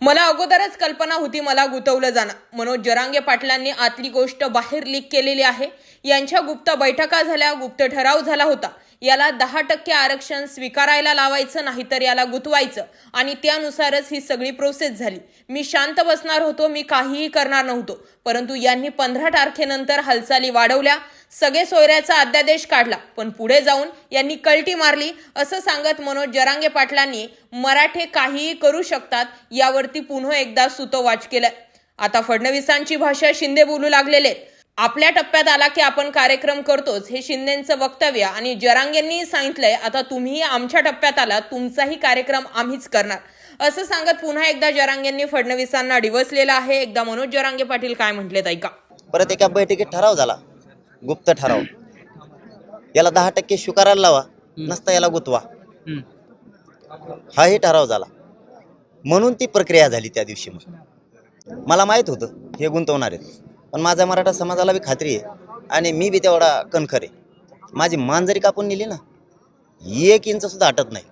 मला अगोदरच कल्पना होती मला गुतवलं जाणं. मनोज जरांगे पाटलांनी आतली गोष्ट बाहेर लीक केलेली आहे. यांच्या गुप्त बैठका झाल्या गुप्त ठराव झाला होता. याला दहा टक्के आरक्षण स्वीकारायला लावायचं नाहीतर याला गुतवायचं आणि त्यानुसारच ही सगळी प्रोसेस झाली. मी शांत बसणार होतो मी काहीही करणार नव्हतो. परंतु यांनी पंधरा तारखेनंतर हालचाली वाढवल्या. सगळे सोयऱ्याचा अध्यादेश काढला पण पुढे जाऊन यांनी कलटी मारली असं सांगत मनोज जरांगे पाटलांनी मराठे काहीही करू शकतात यावरती पुन्हा एकदा सुतोवाच केलं आता फडणवीसांची भाषा शिंदे बोलू लागलेले आपल्या टप्प्यात आला की आपण कार्यक्रम करतोच हे शिंदेचं वक्तव्य आणि जरांगेंनी सांगितलंय आता तुम्ही आमच्या टप्प्यात आला तुमचाही कार्यक्रम आम्हीच करणार. असं सांगत पुन्हा एकदा जरांगेंनी फडणवीसांना डिवसलेलं आहे. एकदा मनोज जरांगे पाटील काय म्हटलेत ऐका. परत एका बैठकीत ठराव झाला. गुप्त ठराव. याला दहा टक्के स्वीकारायला लावा नसता याला गुतवा. हाही ठराव झाला. म्हणून ती प्रक्रिया झाली त्या दिवशी मग. मला माहीत होतं हे गुंतवणार आहेत. पण माझ्या मराठा समाजाला बी खात्री आहे आणि मी बी तेवढा कणखर आहे. माझी मान जरी कापून नेली ना एक इंच सुद्धा हटत नाही.